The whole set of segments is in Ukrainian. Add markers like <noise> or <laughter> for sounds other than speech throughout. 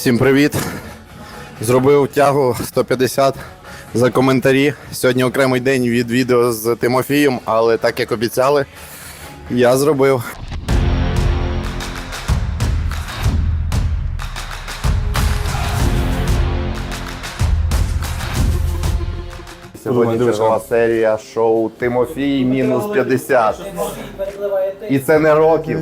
Всім привіт! Зробив тягу 150 за коментарі. Сьогодні окремий день від відео з Тимофієм, але так як обіцяли, я зробив. Сьогодні чергова серія шоу Тимофій мінус 50. І це не років.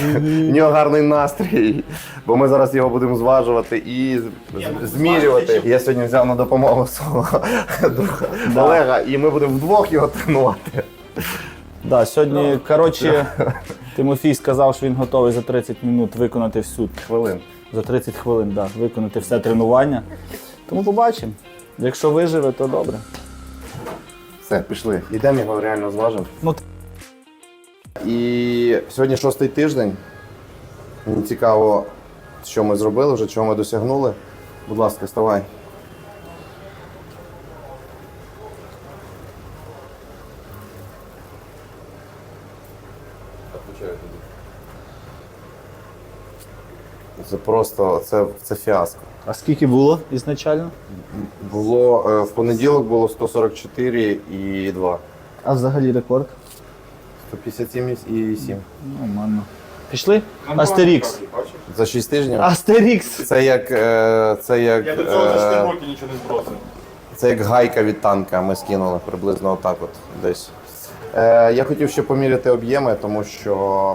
В нього гарний настрій, бо ми зараз його будемо зважувати і змірювати. Я сьогодні взяв на допомогу свого <laughs> друга Олега, і ми будемо вдвох його тренувати. Да, сьогодні, коротше, Тимофій сказав, що він готовий за 30 минут виконати всю Хвилин. за 30 хвилин, да, виконати все тренування. Тому побачимо. Якщо виживе, то добре. Все, пішли. Йдемо його реально зважимо. Ну, І сьогодні шостий тиждень. Мені цікаво, що ми зробили вже, чого ми досягнули. Будь ласка, вставай. Це просто це, це фіаско. а скільки було ізначально? Було е, в понеділок було 144 і 2. А взагалі рекорд? 157 і 7. Нормально. Пішли? Астерікс. За 6 тижнів. Астерікс. Це як. е, Це як. Я до цього за 4 е, роки нічого не збросив. Це як гайка від танка ми скинули приблизно отак от десь. Е, я хотів ще поміряти об'єми, тому що.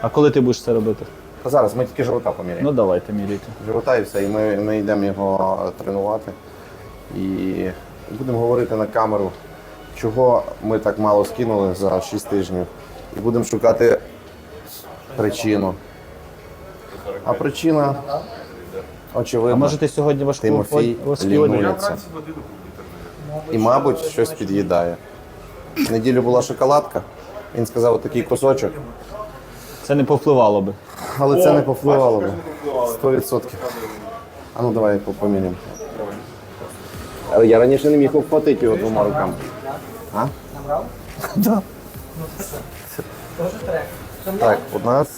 А коли ти будеш це робити? Та зараз ми тільки живота поміряємо. Ну давайте міряйте. Живота і все, і ми, ми йдемо його тренувати. І будемо говорити на камеру, чого ми так мало скинули за 6 тижнів. І будемо шукати причину. А причина очевидна. А може ти сьогодні важку Тимофій лінується. І, мабуть, щось під'їдає. В неділю була шоколадка. Він сказав такий кусочок, Це не повпливало би. але це не повпливало би. 100%. А ну давай по- поміряємо. Але я раніше не міг обхватити його двома руками. А? <laughs> Да. Так, у нас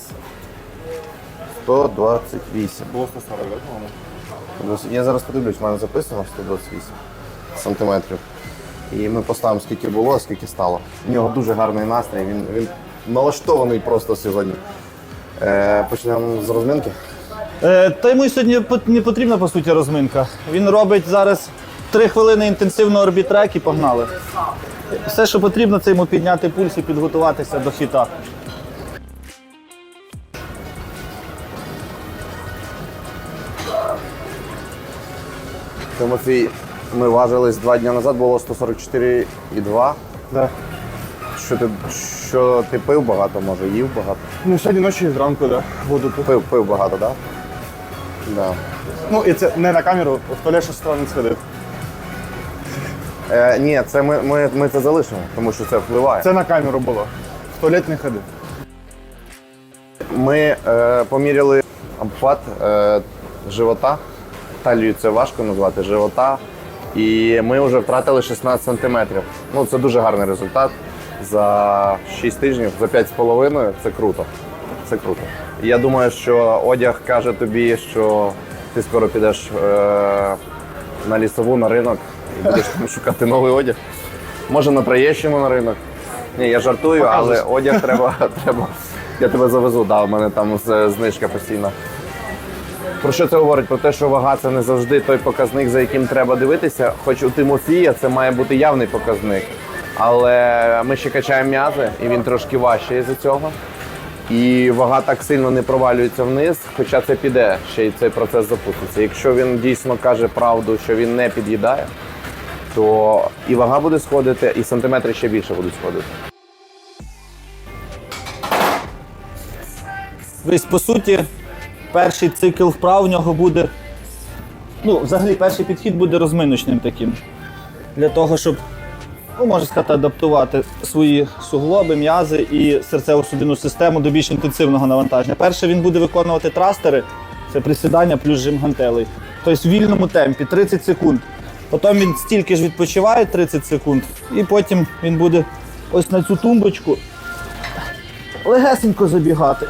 128. Було 140, так, по-моєму? Я зараз подивлюсь, в мене записано 128 сантиметрів. І ми поставимо, скільки було, а скільки стало. У нього дуже гарний настрій, він, він налаштований просто сьогодні. Е, почнемо з розминки. Е, та йому сьогодні пот- не потрібна по суті розминка. Він робить зараз 3 хвилини інтенсивного орбітрек і погнали. Все, що потрібно, це йому підняти пульс і підготуватися до хіта. Тимофій, ми важились два дні назад, було 144,2. Да. Що ти, що ти пив багато, може, їв багато? Ну, сьогодні ночі зранку, да. Воду пив. Пив, пив багато, так? Да? Да. Ну, і це не на камеру, в туалет щось не сходив. Е, ні, це ми, ми, ми це залишимо, тому що це впливає. Це на камеру було. В туалет не ходив. Ми е, поміряли обхват е, живота. Талію це важко назвати живота. І ми вже втратили 16 сантиметрів. Ну, це дуже гарний результат. За 6 тижнів, за 5,5 це круто. Це круто. І я думаю, що одяг каже тобі, що ти скоро підеш е, на лісову, на ринок і будеш там шукати новий одяг. Може на Троєщину на ринок. Ні, я жартую, але одяг треба, <laughs> треба. Я тебе завезу, да, у мене там з- знижка постійна. Про що це говорить? Про те, що вага це не завжди той показник, за яким треба дивитися. Хоч у Тимофія це має бути явний показник. Але ми ще качаємо м'язи, і він трошки важчий з цього. І вага так сильно не провалюється вниз, хоча це піде, ще й цей процес запуститься. Якщо він дійсно каже правду, що він не під'їдає, то і вага буде сходити, і сантиметри ще більше будуть сходити. Тобто, по суті, перший цикл вправ у нього буде. Ну, взагалі, перший підхід буде розминочним таким. Для того, щоб, ну, можна сказати, адаптувати свої суглоби, м'язи і серцево-судинну систему до більш інтенсивного навантаження. Перше він буде виконувати трастери, це присідання плюс жим гантелей. Тобто в вільному темпі 30 секунд. Потім він стільки ж відпочиває 30 секунд, і потім він буде ось на цю тумбочку легесенько забігати.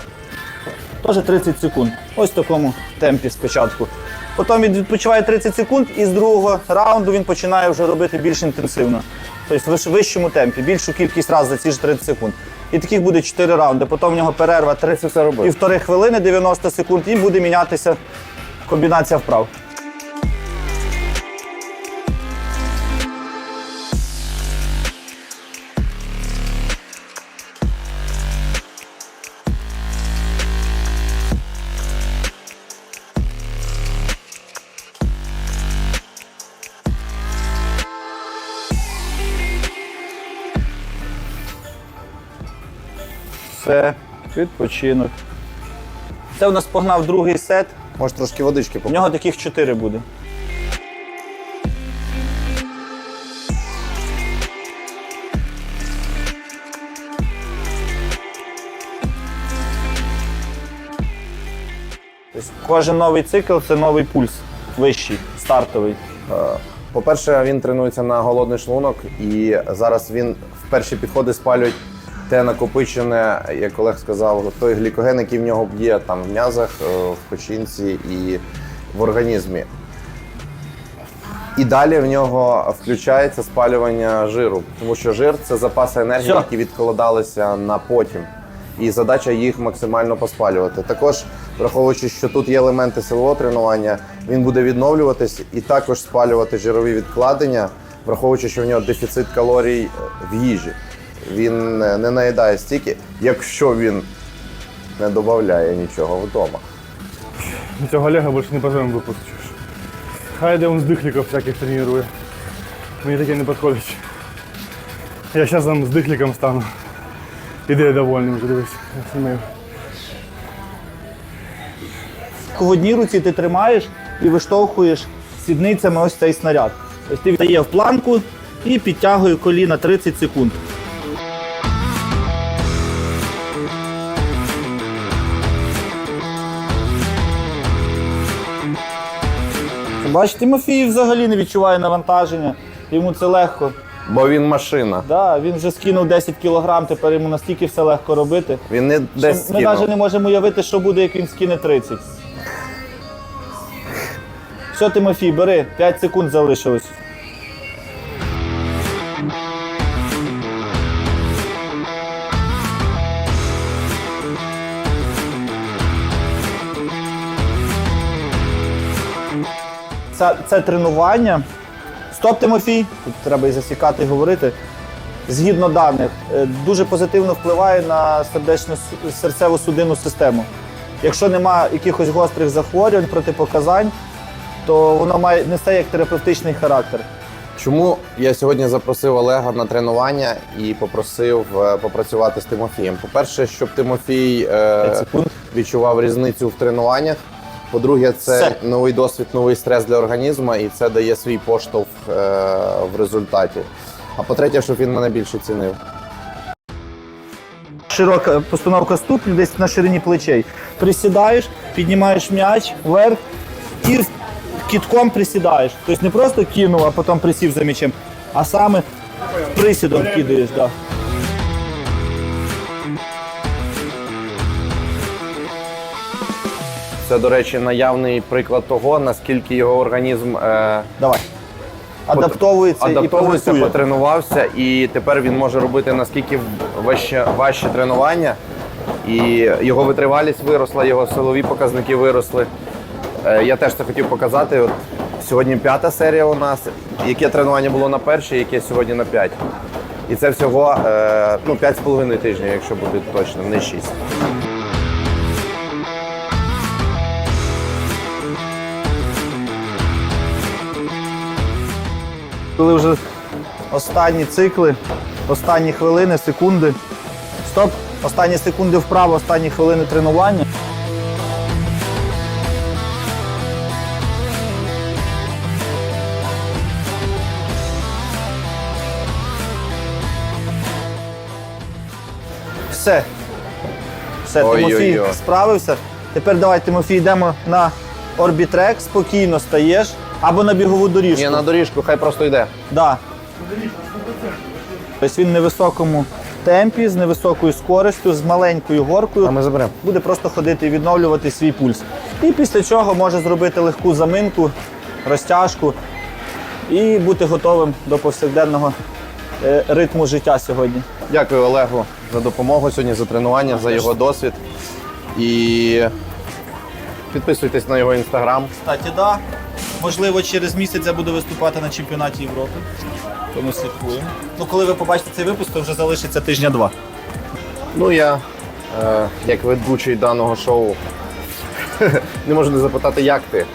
Теж 30 секунд. Ось в такому темпі спочатку. Потім він відпочиває 30 секунд, і з другого раунду він починає вже робити більш інтенсивно. Тобто в вищому темпі, більшу кількість разів за ці ж 30 секунд. І таких буде 4 раунди. Потім в нього перерва 30 все робив. півтори хвилини, 90 секунд, і буде мінятися комбінація вправ. Все, відпочинок. Це у нас погнав другий сет. Може трошки водички У нього таких 4 буде. Тобто Кожен новий цикл це новий пульс, вищий, стартовий. По-перше, він тренується на голодний шлунок, і зараз він в перші підходи спалюють те накопичене, як Олег сказав, той глікоген, який в нього є там в м'язах, е, в печінці і в організмі. І далі в нього включається спалювання жиру, тому що жир це запаси енергії, Всьо. які відкладалися на потім. І задача їх максимально поспалювати. Також, враховуючи, що тут є елементи силового тренування, він буде відновлюватись і також спалювати жирові відкладення, враховуючи, що в нього дефіцит калорій е, в їжі. Він е, не наїдає стільки, якщо він не додає нічого вдома. Цього Олега більше не позовемо в випуск. чуєш. Хай де він з дихліків всяких тренує. Мені таке не підходить. Я зараз там з дихліком стану. Іде довольним вже дивись. Я. В одній руці ти тримаєш і виштовхуєш сідницями ось цей снаряд. Тобто ти встає в планку і підтягує коліна 30 секунд. Бачиш, Тимофій взагалі не відчуває навантаження, йому це легко. Бо він машина. Да, він вже скинув 10 кілограм, тепер йому настільки все легко робити. Він не десь Ми скинув. навіть не можемо уявити, що буде, як він скине 30. Все, Тимофій, бери, 5 секунд залишилось. Це, це тренування. Стоп, Тимофій. Тут треба і засікати і говорити. Згідно даних, е, дуже позитивно впливає на сердечно серцево судинну систему. Якщо немає якихось гострих захворювань, протипоказань, то воно має несе як терапевтичний характер. Чому я сьогодні запросив Олега на тренування і попросив е, попрацювати з Тимофієм? По-перше, щоб Тимофій е, секунд. відчував різницю в тренуваннях. По-друге, це Все. новий досвід, новий стрес для організму, і це дає свій поштовх е, в результаті. А по-третє, щоб він мене більше цінив. Широка постановка ступнів десь на ширині плечей. Присідаєш, піднімаєш м'яч вверх і кітком присідаєш. Тобто не просто кинув, а потім присів за м'ячем, а саме присідом кидаєш. Да. Це, до речі, наявний приклад того, наскільки його організм е, Давай. Адаптовується, і адаптовується, прогресує. потренувався, і тепер він може робити наскільки важче, важче тренування. І його витривалість виросла, його силові показники виросли. Е, Я теж це хотів показати. От сьогодні п'ята серія у нас. Яке тренування було на першій, яке сьогодні на п'ять. І це всього е, ну, 5,5 тижнів, якщо бути точним, не 6. Коли вже останні цикли, останні хвилини, секунди. Стоп! Останні секунди вправо, останні хвилини тренування. Все. Все. Тимофій справився. Тепер давай, Тимофій, йдемо на орбітрек, спокійно стаєш або на бігову доріжку. Ні, на доріжку, хай просто йде. Да. Тобто він в невисокому темпі, з невисокою скоростю, з маленькою горкою. А ми заберемо. буде просто ходити і відновлювати свій пульс. І після чого може зробити легку заминку, розтяжку і бути готовим до повсякденного е, ритму життя сьогодні. Дякую Олегу за допомогу сьогодні, за тренування, за його досвід. І підписуйтесь на його інстаграм. Кстати, да. Можливо, через місяць я буду виступати на чемпіонаті Європи. Тому слідкуємо. Ну, коли ви побачите цей випуск, то вже залишиться тижня-два. Ну я, е, як ведучий даного шоу, <laughs> не можу не запитати, як ти,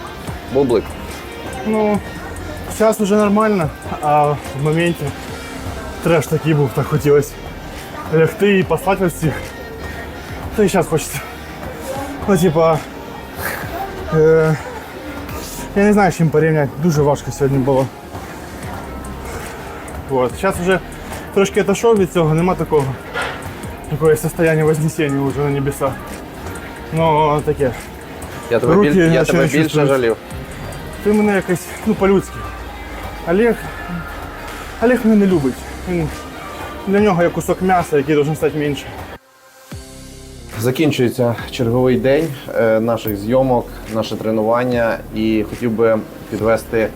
Бублик. Ну, зараз вже нормально, а в моменті треш такий був, так хотілося лягти і послати вас всіх. Та і зараз хочеться. Ну, типа. Е, я не знаю, з чим порівняти. Дуже важко сьогодні було. Вот. Зараз вже трошки отошов від цього, нема такого. Такое состояние вознесения уже на небесах. Ну, таке. Я тебе, Руки біль... я тебе більше чувствують. жалів. Ти мене якось ну, по-людськи. Олег. Олег мене не любить. Він для нього я кусок м'яса, який має стати менше. Закінчується черговий день е, наших зйомок, наше тренування, і хотів би підвести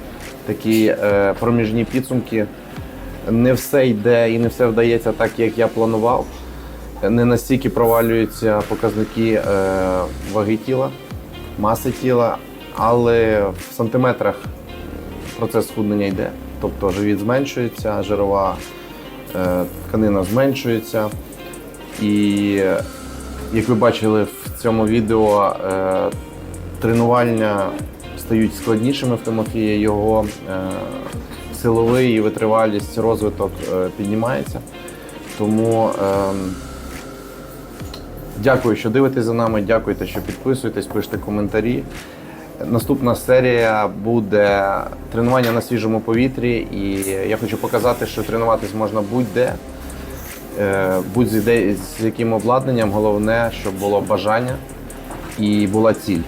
такі е, проміжні підсумки. Не все йде і не все вдається так, як я планував. Не настільки провалюються показники е, ваги тіла, маси тіла, але в сантиметрах процес схуднення йде. Тобто живіт зменшується, жирова тканина зменшується. І як ви бачили в цьому відео, е, тренування стають складнішими в Тимофія, його е, силовий і витривалість, розвиток е, піднімається. Тому е, дякую, що дивитесь за нами, дякуйте, що підписуєтесь, пишете коментарі. Наступна серія буде тренування на свіжому повітрі, і я хочу показати, що тренуватись можна будь-де. Е, будь з з яким обладнанням, головне, щоб було бажання і була ціль.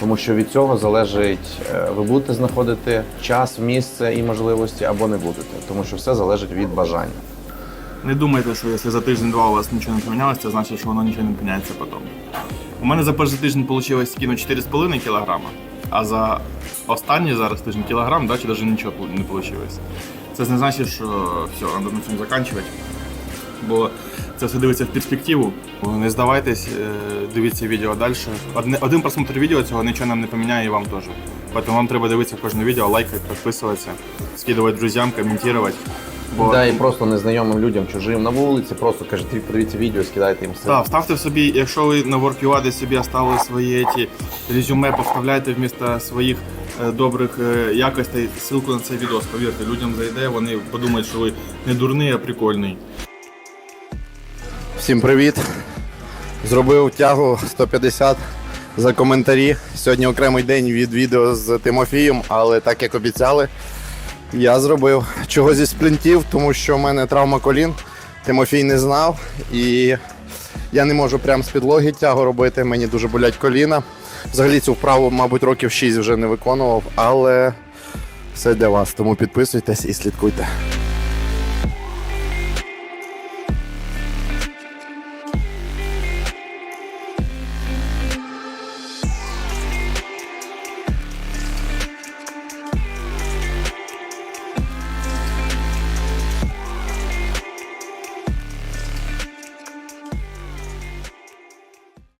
Тому що від цього залежить, е, ви будете знаходити час, місце і можливості або не будете. Тому що все залежить від бажання. Не думайте, що якщо за тиждень-два у вас нічого не помінялося, це значить, що воно нічого не поміняється потім. У мене за перший тиждень вийшло скинути 4,5 кг, а за останній зараз тиждень кілограм, да, чи навіть нічого не вийшло. Це не значить, що все, треба на цьому закінчувати. Бо це все дивиться в перспективу. Не здавайтесь, е, дивіться відео далі. Один просмотр відео цього нічого нам не поміняє і вам теж. Тому вам треба дивитися кожне відео, лайкати, підписуватися, скидувати друзям, коментувати. Бо Да, і просто незнайомим людям, чужим на вулиці, просто кажіть, подивіться відео, скидайте їм все. Так, вставте в собі, якщо ви на WorkUA собі оставили свої ті резюме, поставляйте вмісто своїх е, добрих е, якостей ссылку на цей відео. Повірте, людям зайде, вони подумають, що ви не дурний, а прикольний. Всім привіт! Зробив тягу 150 за коментарі. Сьогодні окремий день від відео з Тимофієм, але так як обіцяли, я зробив чого зі сплінтів, тому що в мене травма колін. Тимофій не знав і я не можу прямо з підлоги тягу робити. Мені дуже болять коліна. Взагалі цю вправу, мабуть, років 6 вже не виконував, але все для вас. Тому підписуйтесь і слідкуйте.